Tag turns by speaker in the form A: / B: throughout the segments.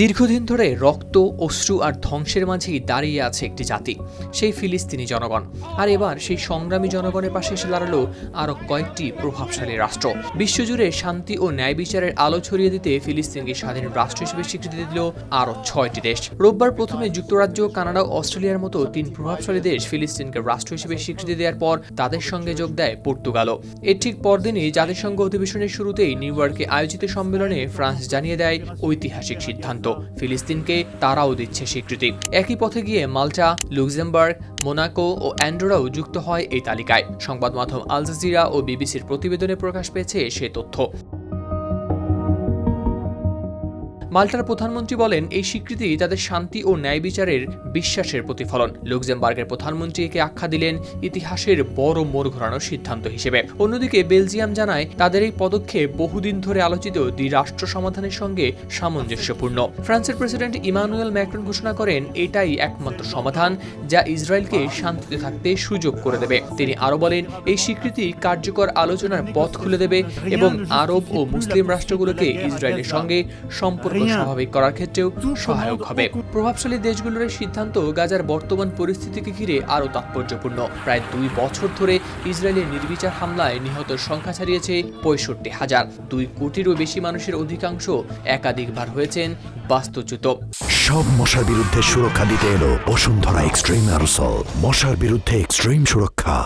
A: দীর্ঘদিন ধরে রক্ত, অশ্রু আর ধ্বংসের মাঝেই দাঁড়িয়ে আছে একটি জাতি, সেই ফিলিস্তিনি জনগণ। আর এবার সেই সংগ্রামী জনগণের পাশে এসে দাঁড়াল আরও কয়েকটি প্রভাবশালী রাষ্ট্র। বিশ্বজুড়ে শান্তি ও ন্যায় বিচারের আলো ছড়িয়ে দিতে ফিলিস্তিনকে স্বাধীন রাষ্ট্র হিসেবে স্বীকৃতি দিল আরও ছয়টি দেশ। রোববার প্রথমে যুক্তরাজ্য, কানাডা ও অস্ট্রেলিয়ার মতো তিন প্রভাবশালী দেশ ফিলিস্তিনকে রাষ্ট্র হিসেবে স্বীকৃতি দেওয়ার পর তাদের সঙ্গে যোগ দেয় পর্তুগালও। এর ঠিক পরদিনই জাতিসংঘ অধিবেশনের শুরুতেই নিউ ইয়র্কে আয়োজিত সম্মেলনে ফ্রান্স জানিয়ে দেয় ঐতিহাসিক সিদ্ধান্ত। ফিলিস্তিনকে তারাও দিচ্ছে স্বীকৃতি। একই পথে গিয়ে মাল্টা লুক্সেমবার্গ, মোনাকো ও অ্যান্ডোরাও যুক্ত হয় এই তালিকায়। সংবাদ মাধ্যম আল জাজিরা ও বিবিসির প্রতিবেদনে প্রকাশ পেয়েছে সে তথ্য। মাল্টার প্রধানমন্ত্রী বলেন, এই স্বীকৃতি তাদের শান্তি ও ন্যায় বিচারের বিশ্বাসের প্রতিফলন। লুক্সেমবার্গের প্রধানমন্ত্রী একে আখ্যা দিলেন, ইতিহাসের বড় মোড় ঘোরানোর সিদ্ধান্ত হিসেবে। অন্যদিকে, বেলজিয়াম জানায়, তাদের এই পদক্ষেপ বহুদিন ধরে আলোচিত দ্বিরাষ্ট্র সমাধানের সঙ্গে সামঞ্জস্যপূর্ণ। ফ্রান্সের প্রেসিডেন্ট ইমানুয়েল ম্যাক্রন ঘোষণা করেন, এটাই একমাত্র সমাধান যা ইসরায়েলকে শান্তিতে থাকতে সুযোগ করে দেবে। তিনি আরও বলেন, এই স্বীকৃতি কার্যকর আলোচনার পথ খুলে দেবে এবং আরব ও মুসলিম রাষ্ট্রগুলোকে ইসরায়েলের সঙ্গে সম্পর্ক স্বাভাবিক করার ক্ষেত্রেও সহায়ক হবে। প্রভাবশালী দেশগুলোর এই সিদ্ধান্ত গাজার বর্তমান পরিস্থিতিকে ঘিরে আরও তাৎপর্যপূর্ণ। প্রায় দুই বছর ধরে ইসরায়েলের নির্বিচার হামলায় নিহতের সংখ্যা ছাড়িয়েছে পঁয়ষট্টি হাজার। দুই কোটিরও বেশি মানুষের অধিকাংশ একাধিকবার হয়েছেন বাস্তুচ্যুত।
B: সব মশার বিরুদ্ধে সুরক্ষা দিতে এলো বসুন্ধরা এক্সট্রিম অ্যারোসল মশার বিরুদ্ধে এক্সট্রিম সুরক্ষা।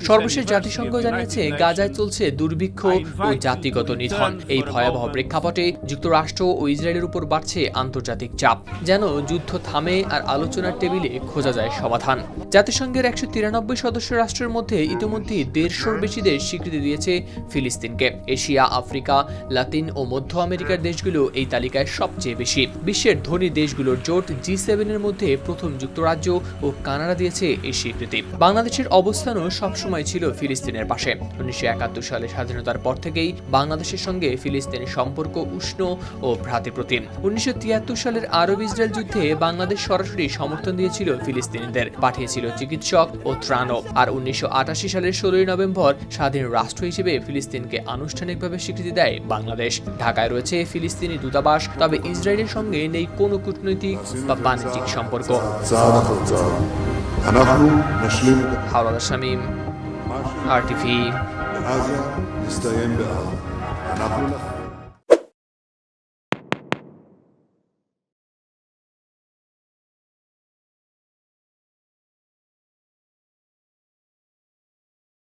A: সর্বশেষ জাতিসংঘ জানিয়েছে গাজায় চলছে দুর্ভিক্ষ ও জাতিগত নিধন। এই ভয়াবহ প্রেক্ষাপটে যুক্তরাষ্ট্র ও ইসরায়েলের উপর বাড়ছে আন্তর্জাতিক চাপ যেন যুদ্ধ থামে আর আলোচনার টেবিলে খোঁজা যায় সমাধান। জাতিসংঘের একশো তিরানব্বই সদস্য রাষ্ট্রের মধ্যে ইতিমধ্যেই দেড়শোর বেশি দেশ স্বীকৃতি দিয়েছে ফিলিস্তিনকে। এশিয়া আফ্রিকা লাতিন ও মধ্য আমেরিকার দেশগুলো এই তালিকায় সবচেয়ে বেশি। বিশ্বের ধনী দেশগুলোর জোট জি সেভেনের মধ্যে প্রথম যুক্তরাজ্য ও কানাডা দিয়েছে এই স্বীকৃতি। বাংলাদেশের অবস্থানও সবসময় ছিল ফিলিস্তিনের পাশে। উনিশশো একাত্তর সালে স্বাধীনতার পর থেকেই বাংলাদেশের সঙ্গে সঙ্গে ফিলিস্তিনের সম্পর্ক উষ্ণ ও ভ্রাতৃপ্রতিম উনিশশো তিয়াত্তর সালের আরব ইসরায়েল যুদ্ধে বাংলাদেশ সরাসরি সমর্থন দিয়েছিল ফিলিস্তিনিদের পাঠিয়েছিল চিকিৎসক ও ত্রাণ আর উনিশশো সালের ষোলোই নভেম্বর স্বাধীন রাষ্ট্র হিসেবে ফিলিস্তিনকে আনুষ্ঠানিকভাবে স্বীকৃতি দেয় বাংলাদেশ। ঢাকায় রয়েছে ফিলিস্তিনি দূতাবাস তবে ইসরায়েলের সঙ্গে নেই কোনো কূটনৈতিক বা বাণিজ্যিক সম্পর্ক। হাওলাদার শামীম আর টিভি
C: نستعين بها রাহুল